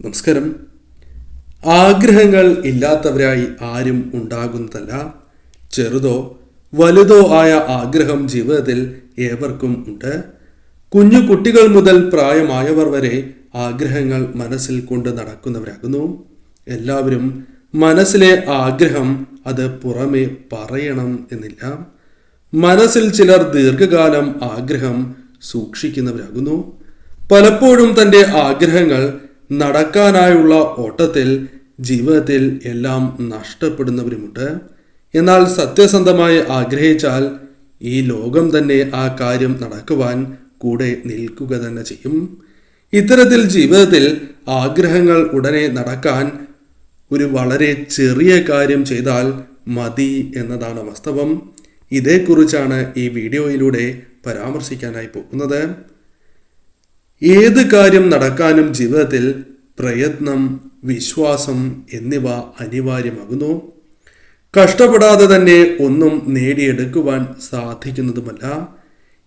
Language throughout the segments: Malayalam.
നമസ്കാരം. ആഗ്രഹങ്ങൾ ഇല്ലാത്തവരായി ആരും ഉണ്ടാകുന്നതല്ല. ചെറുതോ വലുതോ ആയ ആഗ്രഹം ജീവിതത്തിൽ ഏവർക്കും ഉണ്ട്. കുഞ്ഞു കുട്ടികൾ മുതൽ പ്രായമായവർ വരെ ആഗ്രഹങ്ങൾ മനസ്സിൽ കൊണ്ട് നടക്കുന്നവരാകുന്നു. എല്ലാവരും മനസ്സിലെ ആഗ്രഹം അത് പുറമെ പറയണം എന്നില്ല. മനസ്സിൽ ചിലർ ദീർഘകാലം ആഗ്രഹം സൂക്ഷിക്കുന്നവരാകുന്നു. പലപ്പോഴും തന്റെ ആഗ്രഹങ്ങൾ നടക്കാനായുള്ള ഓട്ടത്തിൽ ജീവിതത്തിൽ എല്ലാം നഷ്ടപ്പെടുന്നവരുമുണ്ട്. എന്നാൽ സത്യസന്ധമായി ആഗ്രഹിച്ചാൽ ഈ ലോകം തന്നെ ആ കാര്യം നടക്കുവാൻ കൂടെ നിൽക്കുക തന്നെ ചെയ്യും. ഇത്തരത്തിൽ ജീവിതത്തിൽ ആഗ്രഹങ്ങൾ ഉടനെ നടക്കാൻ ഒരു വളരെ ചെറിയ കാര്യം ചെയ്താൽ മതി എന്നതാണ് വാസ്തവം. ഇതേക്കുറിച്ചാണ് ഈ വീഡിയോയിലൂടെ പരാമർശിക്കാനായി പോകുന്നത്. ഏത് കാര്യം നടക്കാനും ജീവിതത്തിൽ പ്രയത്നം വിശ്വാസം എന്നിവ അനിവാര്യമാകുന്നു. കഷ്ടപ്പെടാതെ തന്നെ ഒന്നും നേടിയെടുക്കുവാൻ സാധിക്കുന്നതുമല്ല.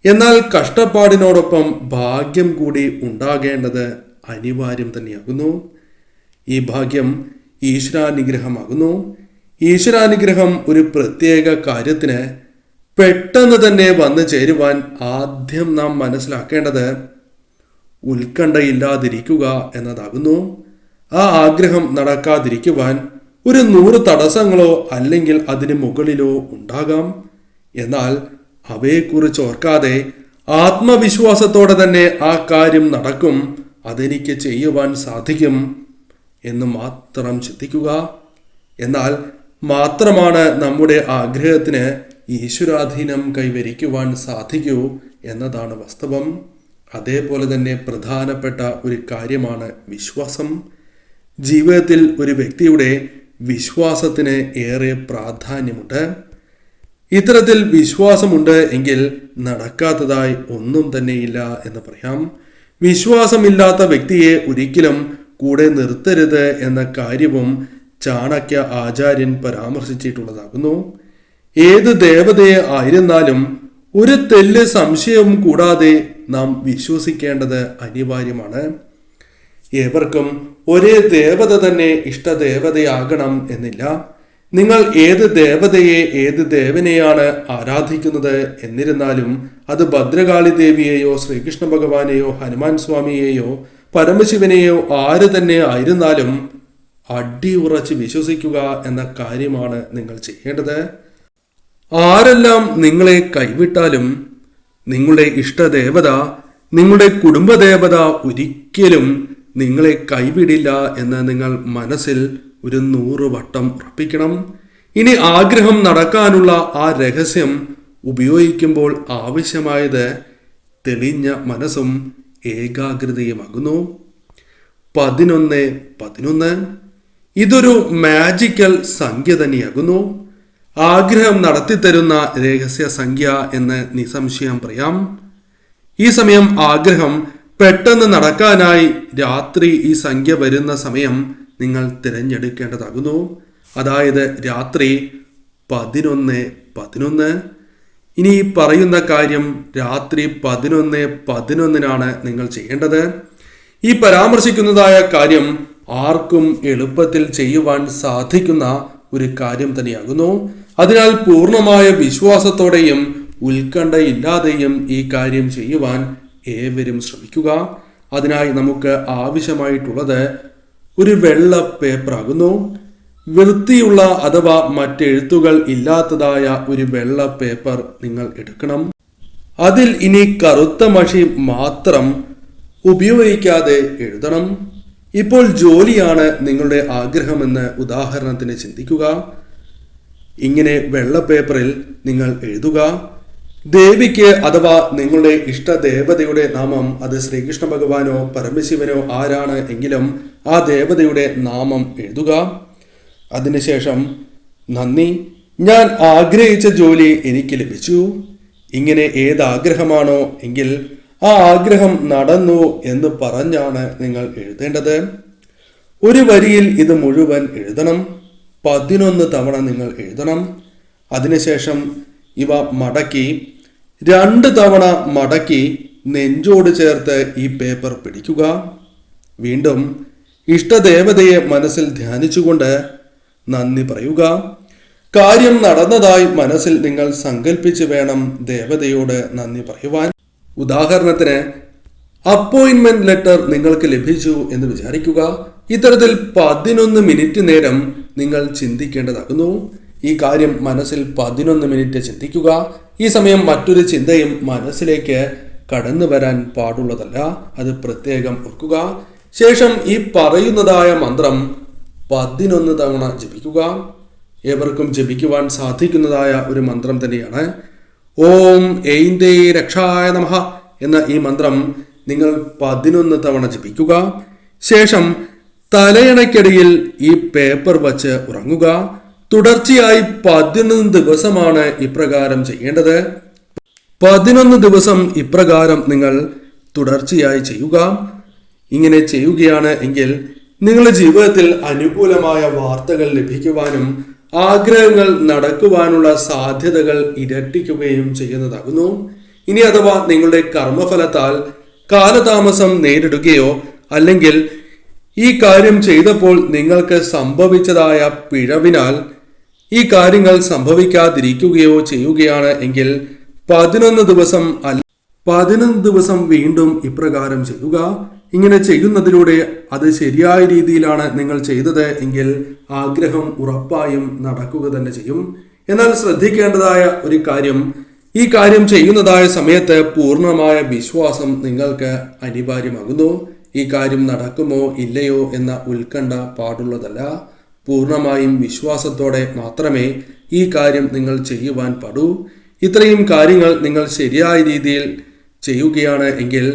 എന്നാൽ കഷ്ടപ്പാടിനോടൊപ്പം ഭാഗ്യം കൂടി ഉണ്ടാകേണ്ടത് അനിവാര്യം തന്നെയാകുന്നു. ഈ ഭാഗ്യം ഈശ്വരാനുഗ്രഹമാകുന്നു. ഈശ്വരാനുഗ്രഹം ഒരു പ്രത്യേക കാര്യത്തിന് പെട്ടെന്ന് തന്നെ വന്നു ചേരുവാൻ ആദ്യം നാം മനസ്സിലാക്കേണ്ടത് ഉത്കണ്ഠയില്ലാതിരിക്കുക എന്നതാകുന്നു. ആ ആഗ്രഹം നടക്കാതിരിക്കുവാൻ ഒരു നൂറ് തടസ്സങ്ങളോ അല്ലെങ്കിൽ അതിന് മുകളിലോ ഉണ്ടാകാം. എന്നാൽ അവയെക്കുറിച്ച് ഓർക്കാതെ ആത്മവിശ്വാസത്തോടെ തന്നെ ആ കാര്യം നടക്കും. അതെനിക്ക് ചെയ്യുവാൻ സാധിക്കും എന്ന് മാത്രം ചിന്തിക്കുക. എന്നാൽ മാത്രമാണ് നമ്മുടെ ആഗ്രഹത്തിന് ഈശ്വരാധീനം കൈവരിക്കുവാൻ സാധിക്കൂ എന്നതാണ് വാസ്തവം. അതേപോലെ തന്നെ പ്രധാനപ്പെട്ട ഒരു കാര്യമാണ് വിശ്വാസം. ജീവിതത്തിൽ ഒരു വ്യക്തിയുടെ വിശ്വാസത്തിന് ഏറെ പ്രാധാന്യമുണ്ട്. ഇത്തരത്തിൽ വിശ്വാസമുണ്ട് എങ്കിൽ നടക്കാത്തതായി ഒന്നും തന്നെയില്ല എന്ന് പറയാം. വിശ്വാസമില്ലാത്ത വ്യക്തിയെ ഒരിക്കലും കൂടെ നിർത്തരുത് എന്ന കാര്യവും ചാണക്യ ആചാര്യൻ പരാമർശിച്ചിട്ടുള്ളതാകുന്നു. ഏത് ദേവതയെ ആയിരുന്നാലും ഒരു തെല്ല് സംശയവും കൂടാതെ നാം വിശ്വസിക്കേണ്ടത് അനിവാര്യമാണ്. ഏവർക്കും ഒരേ ദേവത തന്നെ ഇഷ്ടദേവതയാകണം എന്നില്ല. നിങ്ങൾ ഏത് ദേവതയെ ഏത് ദേവനെയാണ് ആരാധിക്കുന്നത് എന്നിരുന്നാലും അത് ഭദ്രകാളി ദേവിയെയോ ശ്രീകൃഷ്ണ ഭഗവാനെയോ ഹനുമാൻ സ്വാമിയെയോ പരമശിവനെയോ ആര് തന്നെ ആയിരുന്നാലും അടിയുറച്ച് വിശ്വസിക്കുക എന്ന കാര്യമാണ് നിങ്ങൾ ചെയ്യേണ്ടത്. ആരെല്ലാം നിങ്ങളെ കൈവിട്ടാലും നിങ്ങളുടെ ഇഷ്ടദേവത നിങ്ങളുടെ കുടുംബദേവത ഒരിക്കലും നിങ്ങളെ കൈവിടില്ല എന്ന് നിങ്ങൾ മനസ്സിൽ ഒരു നൂറ് വട്ടം ഉറപ്പിക്കണം. ഇനി ആഗ്രഹം നടക്കാനുള്ള ആ രഹസ്യം ഉപയോഗിക്കുമ്പോൾ ആവശ്യമായത് തെളിഞ്ഞ മനസ്സും ഏകാഗ്രതയുമാകുന്നു. പതിനൊന്ന് പതിനൊന്ന്. ഇതൊരു മാജിക്കൽ സംഖ്യ തന്നെയാകുന്നു. ആഗ്രഹം നടത്തിത്തരുന്ന രഹസ്യ സംഖ്യ എന്ന് നിസംശയം പറയാം. ഈ സമയം ആഗ്രഹം പെട്ടെന്ന് നടക്കാനായി രാത്രി ഈ സംഖ്യ വരുന്ന സമയം നിങ്ങൾ തിരഞ്ഞെടുക്കേണ്ടതാകുന്നു. അതായത് രാത്രി പതിനൊന്ന് പതിനൊന്ന്. ഇനി ഈ പറയുന്ന കാര്യം രാത്രി പതിനൊന്ന് പതിനൊന്നിനാണ് നിങ്ങൾ ചെയ്യേണ്ടത്. ഈ പരാമർശിക്കുന്നതായ കാര്യം ആർക്കും എളുപ്പത്തിൽ ചെയ്യുവാൻ സാധിക്കുന്ന ഒരു കാര്യം തന്നെയാകുന്നു. അതിനാൽ പൂർണമായ വിശ്വാസത്തോടെയും ഉത്കണ്ഠയില്ലാതെയും ഈ കാര്യം ചെയ്യുവാൻ ഏവരും ശ്രമിക്കുക. അതിനായി നമുക്ക് ആവശ്യമായിട്ടുള്ളത് ഒരു വെള്ള പേപ്പറാകുന്നു വൃത്തിയുള്ള അഥവാ മറ്റെഴുത്തുകൾ ഇല്ലാത്തതായ ഒരു വെള്ള പേപ്പർ നിങ്ങൾ എടുക്കണം. അതിൽ ഇനി കറുത്ത മഷി മാത്രം ഉപയോഗിക്കാതെ എഴുതണം. ഇപ്പോൾ ജോലിയാണ് നിങ്ങളുടെ ആഗ്രഹമെന്ന് ഉദാഹരണത്തിന് ചിന്തിക്കുക. ഇങ്ങനെ വെള്ള പേപ്പറിൽ നിങ്ങൾ എഴുതുക ദേവിക്ക് അഥവാ നിങ്ങളുടെ ഇഷ്ടദേവതയുടെ നാമം അത് ശ്രീകൃഷ്ണ ഭഗവാനോ പരമശിവനോ ആരാണ് എങ്കിലും ആ ദേവതയുടെ നാമം എഴുതുക. അതിനുശേഷം നന്ദി ഞാൻ ആഗ്രഹിച്ച ജോലി എനിക്ക് ലഭിച്ചു. ഇങ്ങനെ ഏതാഗ്രഹമാണോ എങ്കിൽ ആ ആഗ്രഹം നടന്നു എന്ന് പറഞ്ഞാണ് നിങ്ങൾ എഴുതേണ്ടത്. ഒരു വരിയിൽ ഇത് മുഴുവൻ എഴുതണം. പതിനൊന്ന് തവണ നിങ്ങൾ എഴുതണം. അതിനുശേഷം ഇവ മടക്കി രണ്ട് തവണ മടക്കി നെഞ്ചോട് ചേർത്ത് ഈ പേപ്പർ പിടിക്കുക. വീണ്ടും ഇഷ്ടദേവതയെ മനസ്സിൽ ധ്യാനിച്ചുകൊണ്ട് നന്ദി പറയുക. കാര്യം നടന്നതായി മനസ്സിൽ നിങ്ങൾ സങ്കല്പിച്ച് വേണം ദേവതയോട് നന്ദി പറയുവാൻ. ഉദാഹരണത്തിന് അപ്പോയിൻമെന്റ് ലെറ്റർ നിങ്ങൾക്ക് ലഭിച്ചു എന്ന് വിചാരിക്കുക. ഇത്തരത്തിൽ പതിനൊന്ന് മിനിറ്റ് നേരം നിങ്ങൾ ചിന്തിക്കേണ്ടതാകുന്നു. ഈ കാര്യം മനസ്സിൽ പതിനൊന്ന് മിനിറ്റ് ചിന്തിക്കുക. ഈ സമയം മറ്റൊരു ചിന്തയും മനസ്സിലേക്ക് കടന്നു വരാൻ പാടുള്ളതല്ല. അത് പ്രത്യേകം ഓർക്കുക. ശേഷം ഈ പറയുന്നതായ മന്ത്രം പതിനൊന്ന് തവണ ജപിക്കുക. ഏവർക്കും ജപിക്കുവാൻ സാധിക്കുന്നതായ ഒരു മന്ത്രം തന്നെയാണ്. ഓം എയിന്തേ രക്ഷായ നമഃ എന്ന ഈ മന്ത്രം നിങ്ങൾ പതിനൊന്ന് തവണ ജപിക്കുക. ശേഷം തലയണയ്ക്കടിയിൽ ഈ പേപ്പർ വച്ച് ഉറങ്ങുക. തുടർച്ചയായി പതിനൊന്ന് ദിവസമാണ് ഇപ്രകാരം ചെയ്യേണ്ടത്. പതിനൊന്ന് ദിവസം ഇപ്രകാരം നിങ്ങൾ തുടർച്ചയായി ചെയ്യുക. ഇങ്ങനെ ചെയ്യുകയാണ് എങ്കിൽ നിങ്ങളുടെ ജീവിതത്തിൽ അനുകൂലമായ വാർത്തകൾ ലഭിക്കുവാനും ആഗ്രഹങ്ങൾ നടക്കുവാനുള്ള സാധ്യതകൾ ഇരട്ടിക്കുകയും ചെയ്യുന്നതാകുന്നു. ഇനി അഥവാ നിങ്ങളുടെ കർമ്മഫലത്താൽ കാലതാമസം നേരിടുകയോ അല്ലെങ്കിൽ ഈ കാര്യം ചെയ്തപ്പോൾ നിങ്ങൾക്ക് സംഭവിച്ചതായ പിഴവിനാൽ ഈ കാര്യങ്ങൾ സംഭവിക്കാതിരിക്കുകയോ ചെയ്യുകയാണ് എങ്കിൽ പതിനൊന്ന് ദിവസം അല്ല പതിനൊന്ന് ദിവസം വീണ്ടും ഇപ്രകാരം ചെയ്യുക. ഇങ്ങനെ ചെയ്യുന്നതിലൂടെ അത് ശരിയായ രീതിയിലാണ് നിങ്ങൾ ചെയ്തത് എങ്കിൽ ആഗ്രഹം ഉറപ്പായും നടക്കുക തന്നെ ചെയ്യും. എന്നാൽ ശ്രദ്ധിക്കേണ്ടതായ ഒരു കാര്യം ഈ കാര്യം ചെയ്യുന്നതായ സമയത്ത് പൂർണമായ വിശ്വാസം നിങ്ങൾക്ക് അനിവാര്യമാകുന്നു. ഈ കാര്യം നടക്കുമോ ഇല്ലയോ എന്ന ഉത്കണ്ഠ പാടുള്ളതല്ല. പൂർണമായും വിശ്വാസത്തോടെ മാത്രമേ ഈ കാര്യം നിങ്ങൾ ചെയ്യുവാൻ പാടൂ. ഇത്രയും കാര്യങ്ങൾ നിങ്ങൾ ശരിയായ രീതിയിൽ ചെയ്യുകയാണ് എങ്കിൽ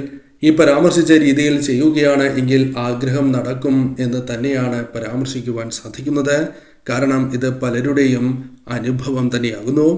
ഈ പരാമർശിച്ച രീതിയിൽ ചെയ്യുകയാണ് എങ്കിൽ ആഗ്രഹം നടക്കും എന്ന് തന്നെയാണ് പരാമർശിക്കുവാൻ സാധിക്കുന്നത്. കാരണം ഇത് പലരുടെയും അനുഭവം തന്നെയാകുന്നു.